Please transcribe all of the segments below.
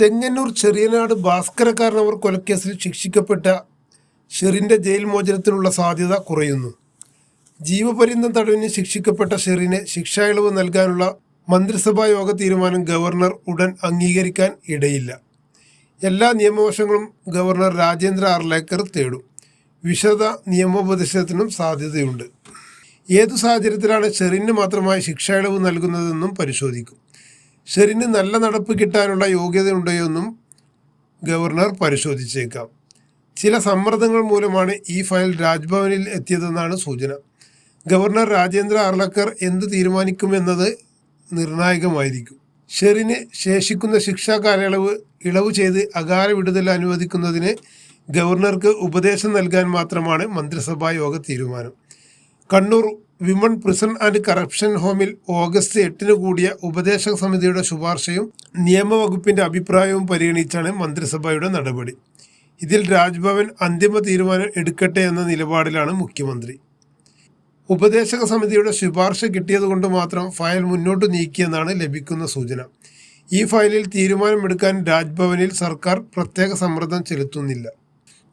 ചെങ്ങന്നൂർ ചെറിയനാട് ഭാസ്കരക്കാരനവർ കൊലക്കേസിൽ ശിക്ഷിക്കപ്പെട്ട ഷെറിന്റെ ജയിൽ മോചനത്തിനുള്ള സാധ്യത കുറയുന്നു. ജീവപര്യന്തം തടവിന് ശിക്ഷിക്കപ്പെട്ട ഷെറിന് ശിക്ഷാ ഇളവ് നൽകാനുള്ള മന്ത്രിസഭാ യോഗ തീരുമാനം ഗവർണർ ഉടൻ അംഗീകരിക്കാൻ ഇടയില്ല. എല്ലാ നിയമവശങ്ങളും ഗവർണർ രാജേന്ദ്ര അർലേക്കർ തേടും. വിശദ നിയമോപദേശത്തിനും സാധ്യതയുണ്ട്. ഏതു സാഹചര്യത്തിലാണ് ഷെറിന് മാത്രമായി ശിക്ഷ ഇളവ് നൽകുന്നതെന്നും പരിശോധിക്കും. ഷെറിന് നല്ല നടപ്പ് കിട്ടാനുള്ള യോഗ്യതയുണ്ടോയെന്നും ഗവർണർ പരിശോധിച്ചേക്കാം. ചില സമ്മർദ്ദങ്ങൾ മൂലമാണ് ഈ ഫയൽ രാജ്ഭവനിൽ എത്തിയതെന്നാണ് സൂചന. ഗവർണർ രാജേന്ദ്ര അർലക്കർ എന്ത് തീരുമാനിക്കുമെന്നത് നിർണായകമായിരിക്കും. ഷെറിന് ശേഷിക്കുന്ന ശിക്ഷാ കാലയളവ് ഇളവ് ചെയ്ത് അകാല വിടുതൽ അനുവദിക്കുന്നതിന് ഗവർണർക്ക് ഉപദേശം നൽകാൻ മാത്രമാണ് മന്ത്രിസഭാ യോഗ തീരുമാനം. Kannur women prison and correction ഹോമിൽ ഓഗസ്റ്റ് എട്ടിന് കൂടിയ ഉപദേശക സമിതിയുടെ ശുപാർശയും നിയമവകുപ്പിന്റെ അഭിപ്രായവും പരിഗണിച്ചാണ് മന്ത്രിസഭയുടെ നടപടി. ഇതിൽ രാജ്ഭവൻ അന്തിമ തീരുമാനം എടുക്കട്ടെ എന്ന നിലപാടിലാണ് മുഖ്യമന്ത്രി. ഉപദേശക സമിതിയുടെ ശുപാർശ കിട്ടിയതുകൊണ്ട് മാത്രം ഫയൽ മുന്നോട്ട് നീക്കിയെന്നാണ് ലഭിക്കുന്ന സൂചന. ഈ ഫയലിൽ തീരുമാനമെടുക്കാൻ രാജ്ഭവനിൽ സർക്കാർ പ്രത്യേക സമ്മർദ്ദം ചെലുത്തുന്നില്ല.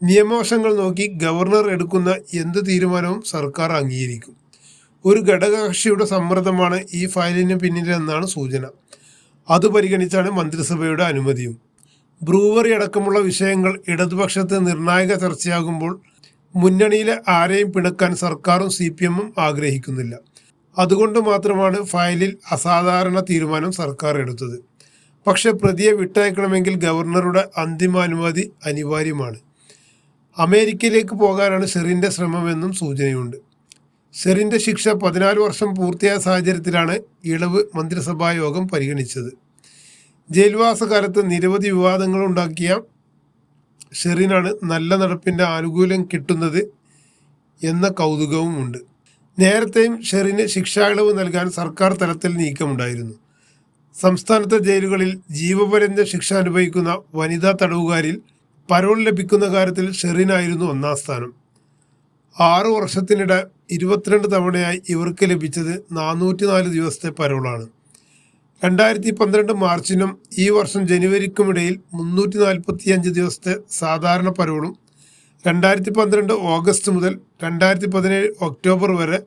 നിയമവശങ്ങൾ നോക്കി ഗവർണർ എടുക്കുന്ന എന്ത് തീരുമാനവും സർക്കാർ അംഗീകരിക്കും. ഒരു ഘടകകക്ഷിയുടെ സമ്മർദ്ദമാണ് ഈ ഫയലിന് പിന്നിലെന്നാണ് സൂചന. അത് പരിഗണിച്ചാണ് മന്ത്രിസഭയുടെ അനുമതിയും. ബ്രൂവറി അടക്കമുള്ള വിഷയങ്ങൾ ഇടതുപക്ഷത്ത് നിർണായക ചർച്ചയാകുമ്പോൾ മുന്നണിയിലെ ആരെയും പിണക്കാൻ സർക്കാരും സി പി എമ്മും ആഗ്രഹിക്കുന്നില്ല. അതുകൊണ്ട് മാത്രമാണ് ഫയലിൽ അസാധാരണ തീരുമാനം സർക്കാർ എടുത്തത്. പക്ഷേ പ്രതിയെ വിട്ടയക്കണമെങ്കിൽ ഗവർണറുടെ അന്തിമ അനുമതി അനിവാര്യമാണ്. അമേരിക്കയിലേക്ക് പോകാനാണ് ഷെറിന്റെ ശ്രമമെന്നും സൂചനയുണ്ട്. ഷെറിന്റെ ശിക്ഷ പതിനാല് വർഷം പൂർത്തിയായ സാഹചര്യത്തിലാണ് ഇളവ് മന്ത്രിസഭാ യോഗം പരിഗണിച്ചത്. ജയിൽവാസ കാലത്ത് നിരവധി വിവാദങ്ങൾ ഉണ്ടാക്കിയ ഷെറിനാണ് നല്ല നടപ്പിന്റെ ആനുകൂല്യം കിട്ടുന്നത് എന്ന കൗതുകവും ഉണ്ട് നേരത്തെയും ഷെറിന് ശിക്ഷാ ഇളവ് നൽകാൻ സർക്കാർ തലത്തിൽ നീക്കമുണ്ടായിരുന്നു. സംസ്ഥാനത്തെ ജയിലുകളിൽ ജീവപര്യന്ത ശിക്ഷ അനുഭവിക്കുന്ന വനിതാ തടവുകാരിൽ പരോൾ ലഭിക്കുന്ന കാര്യത്തിൽ ഷെറിനായിരുന്നു ഒന്നാം സ്ഥാനം. ആറു വർഷത്തിനിടെ ഇരുപത്തിരണ്ട് തവണയായി ഇവർക്ക് ലഭിച്ചത് നാനൂറ്റി നാല് ദിവസത്തെ പരോളാണ്. രണ്ടായിരത്തി പന്ത്രണ്ട് മാർച്ചിനും ഈ വർഷം ജനുവരിക്കുമിടയിൽ മുന്നൂറ്റി നാൽപ്പത്തി അഞ്ച് ദിവസത്തെ സാധാരണ പരോളും രണ്ടായിരത്തി പന്ത്രണ്ട് ഓഗസ്റ്റ് മുതൽ രണ്ടായിരത്തി പതിനേഴ് ഒക്ടോബർ വരെ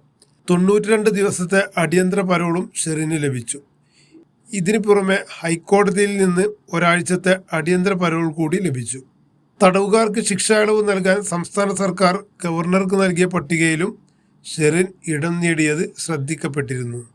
തൊണ്ണൂറ്റി രണ്ട് ദിവസത്തെ അടിയന്തര പരോളും ഷെറിന് ലഭിച്ചു. ഇതിനു പുറമെ ഹൈക്കോടതിയിൽ നിന്ന് ഒരാഴ്ചത്തെ അടിയന്തര പരോൾ കൂടി ലഭിച്ചു. തടവുകാർക്ക് ശിക്ഷാ ഇളവ് നൽകാൻ സംസ്ഥാന സർക്കാർ ഗവർണർക്ക് നൽകിയ പട്ടികയിലും ഷെറിൻ ഇടം നേടിയത് ശ്രദ്ധിക്കപ്പെട്ടിരുന്നു.